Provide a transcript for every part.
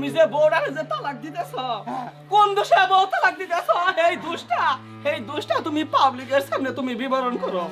তুমি যে বোর্ডার যে তালাক দিতেছ? কোন দোষে বউ তালাক দিতেছ? এই দুষ্টা এই দুষ্টা তুমি পাবলিকের সামনে তুমি বিবরণ করো।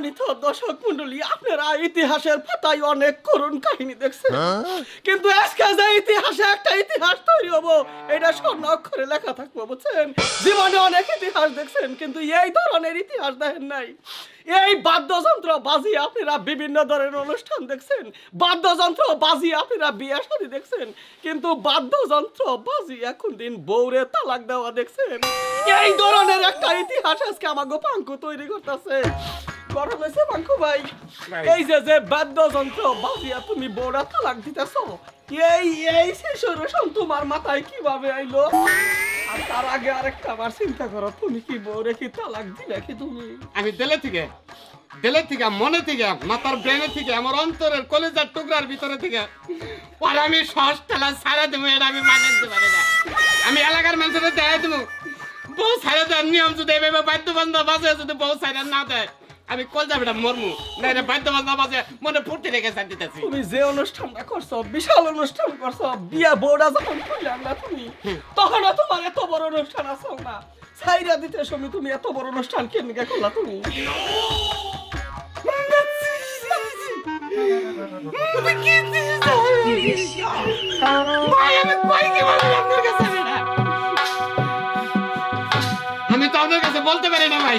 সম্মানিত দর্শক মন্ডলী আপনারা ইতিহাসের পাতায় অনেক করুণ কাহিনী দেখছেন। কিন্তু আজকে যে ইতিহাসে একটা ইতিহাস তৈরি হব এটা স্বর্ণ অক্ষরে লেখা থাকব বুঝছেন? জীবনে অনেক ইতিহাস দেখছেন কিন্তু এই ধরনের ইতিহাস দেখেন নাই। এই বাদ্যযন্ত্র বাজিয়ে আপনারা বিভিন্ন ধরনের অনুষ্ঠান দেখছেন। বাদ্যযন্ত্র বাজিয়ে আপনারা বিয়ে শাদী দেখছেন। কিন্তু বাদ্যযন্ত্র বাজি এখন দিন বউরে তালাক দেওয়া দেখছেন। এই ধরনের একটা ইতিহাস আজকে আমাকে পাঙ্কু তৈরি করতেছে। গরম হয়েছে পাঙ্কু ভাই এই যে যে বাদ্যযন্ত্র বাজিয়া তুমি তালাক দিতেছ এই এই শিশুরসন তোমার মাথায় কীভাবে আইলো আর তার আগে আরেকটা আবার চিন্তা করো তুমি কি বউরে কি তালাক দিলে কি তুমি আমি দিলে থেকে দিলে থেকে মনে থেকে মাথার ব্রেনে থেকে আমার অন্তরের কলেজার টুকরার ভিতরে থেকে আর আমি সস ঠেলা সারা দেবো এটা আমি মানে দিতে পারি না আমি এলাকার মানুষের দেখাই দেবো বউ সারা দেওয়ার নিয়ম যদি এভাবে বাদ্য বান্ধব বাজে যদি বউ সারা না দেয় আমি কল যাবে না মরমু। না এটা বাদ্য বান্ধব বাজে মনে ফুটে রেখে দিতেছি। তুমি যে অনুষ্ঠানটা করছ বিশাল অনুষ্ঠান করছ বিয়া বউরা যখন করলাম না তুমি। তখন তোমার এত বড় অনুষ্ঠান আছে না সাইরা দিতে সময় তুমি এত বড় অনুষ্ঠান কেন করলা তুমি? আমি তো আপনার কাছে বলতে পারি না ভাই।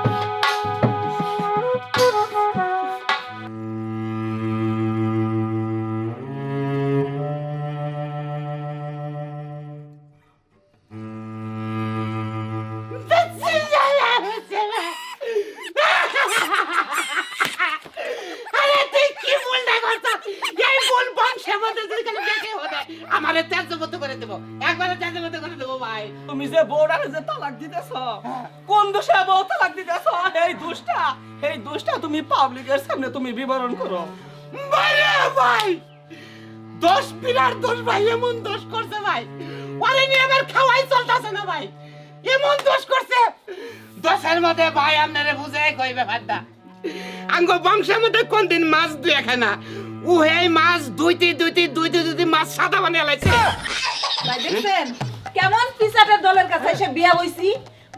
তুমি যে বউরারে যে তালাক দিতেছ? কোন দোষে বউ তালাক দিতেছ? এই দোষটা এই দোষটা তুমি পাবলিকের সামনে তুমি বিবরণ করো। ভাইরে ভাই! দোষ বিরাট দোষ ভাই, এমন দোষ করছে ভাই। ওরে নিয়ে আমার খাওয়াই চলতেছে না ভাই। এমন দোষ করছে। দোষের মধ্যে ভাই আপনারে বুঝে কই ব্যাপারটা? আঙ্গ বংশের মধ্যে কোন দিন মাছ দুই খায় না। ও মাছ দুইটি দুইটি দুইটি দুইটি মাছ সাদা বানিয়ে লাইছে। দেখছেন? কেমন পিসাটের দলের কাছে এসে বিয়া বইছি?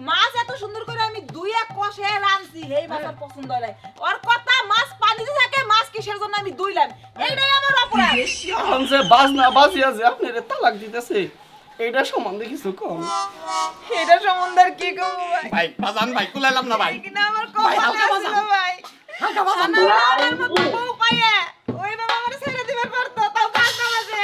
মাছ এত সুন্দর করে আমি দুই এক কষে রাঁধছি এই মাছ আর পছন্দ হয় নাই। ওর কথা মাছ পানিতে থাকে মাছ কিসের জন্য আমি দুইলাম? এইটাই আমার অপরাধ। এখন যে বাজনা বাজিয়া যে আপনারে তালাক দিতেছে এইটা সম্বন্ধে কিছু কম। এটা সম্বন্ধে আর কি কব ভাই? ভাই বাজান ভাই কুলাইলাম না ভাই। কিনা আমার কম ভাই, হালকা বাজান। ভাই। হালকা বাজান। আমার আমার মতো বউ পাইয়ে ওই বাবা আমার ছেড়ে দিবে পারতো তাও পাঁচটা বাজে।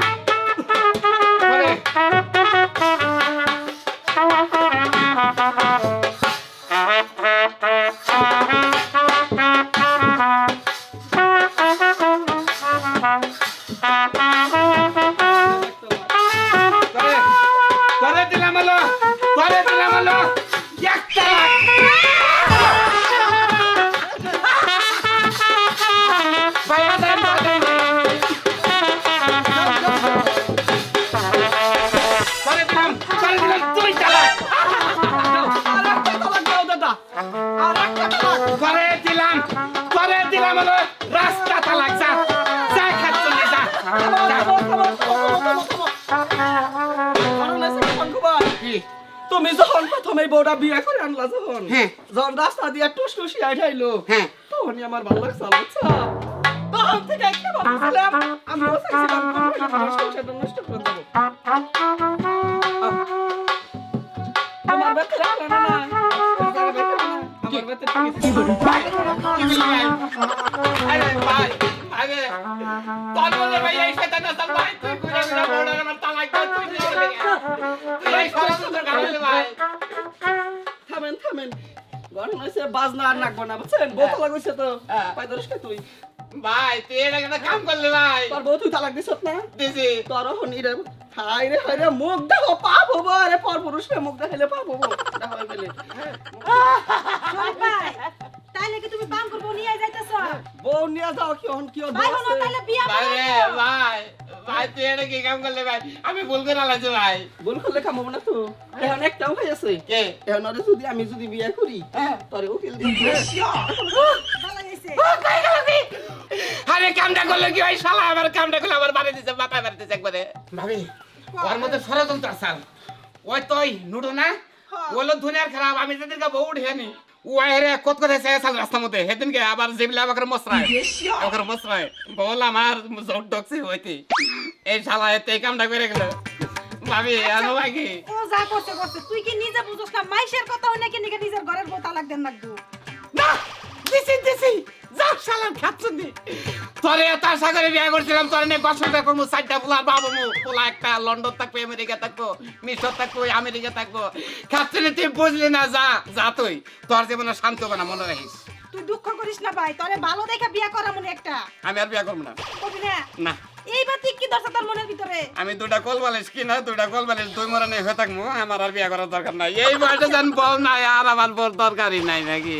যখন প্রথম বউটা বিয়ে করে আনলা যখন হ্যাঁ। যখন রাস্তা দিয়ে টুস টুসি আইঠাইলো হ্যাঁ। তখনই আমার ভালো লাগছে বুঝছ তখন থেকে একটা ভাবছিলাম আমিও চাইছিলাম সংসারটা নষ্ট করে দেবো। তোমার বেতন আলো না আমার আমার ভাই আরে ভাই আরে বলে ভাই এই শয়তান আসল ভাই তুই ঘুরে ঘুরে বড় আমার তালাক থামেন থামেন। গরম হয়েছে বাজনা আর নাকবো না বুঝছেন? বউ তালাক তো। হ্যাঁ। কে তুই? ভাই তুই এটা একটা কাম করলি ভাই। তোর বউ তুই তালাক দিছত না? দিছি। তোর হনি রে হাই রে হাই রে মুখ দেখো পাপ হব আরে পর পুরুষ রে মুখ দেখাইলে পাপ হব। দেখো এই গেলে। তাইলে কি তুমি পান করব নিয়ে যাইতেছ? বউ নিয়ে যাও কি হন কি হন ভাই হলো তাইলে বিয়া ভাই ভাই। ভাই তুই এটা কি কাম করলি ভাই? আমি ভুল করে আলাইছি ভাই। ভুল করলে কামাবো না তো। এখন একটাও হয়ে আছে। কে? এখন ওরে যদি আমি যদি বিয়ে করি হ্যাঁ। তোরে উকিল দিয়ে আরে কামটা করলে কি ভাই? শালা আমার কামটা করলে আমার বাড়ি দিছে মাথায় বাড়ি দিছে একবারে। ভাবি ওর মধ্যে ষড়যন্ত্র আসাল ওই তোই নুডো না? ওলো দুনিয়ার খারাপ আমি যেদিনকে বউ উঠেনি ও আরে কত কথা চাই আসাল রাস্তার মধ্যে সেদিনকে আবার জিবলে আমাকে মশরায় আমাকে মশরায় বল আমার জোর ডকছি হইতে। এই শালা এতে কামটা করে গেল। ভাবি আনো ভাই কি ও যা করতে করতে তুই কি নিজে বুঝছ না? মাইশের কথা হই নাকি নাকি নিজের ঘরের কথা লাগ দেন লাগবো? না দিছি দিছি। যাক শালার খাচ্ছুনি তোরে আশা করে বিয়ে করছিলাম তোর নিয়ে গসলটা করব চারটা পোলার বাবু পোলা একটা লন্ডন থাকব আমেরিকা থাকব মিশর থাকব আমেরিকা থাকব। খাচ্ছুনি তুই বুঝলি না যা যা তুই। তোর জীবনে শান্ত হবে না মনে রাখিস। তুই দুঃখ করিস না ভাই তোরে ভালো দেখে বিয়া করা মনে একটা। আমি আর বিয়ে করব না। কবি না? না। এইবার তুই কি দরজা তোর মনের ভিতরে? আমি দুটা কল বালিশ কিনা দুটা কল বালিশ দুই মরা নেই হয়ে থাকব আমার আর বিয়ে করার দরকার নাই। এই বয়সে যান বল নাই আর আমার বল দরকারই নাই নাকি?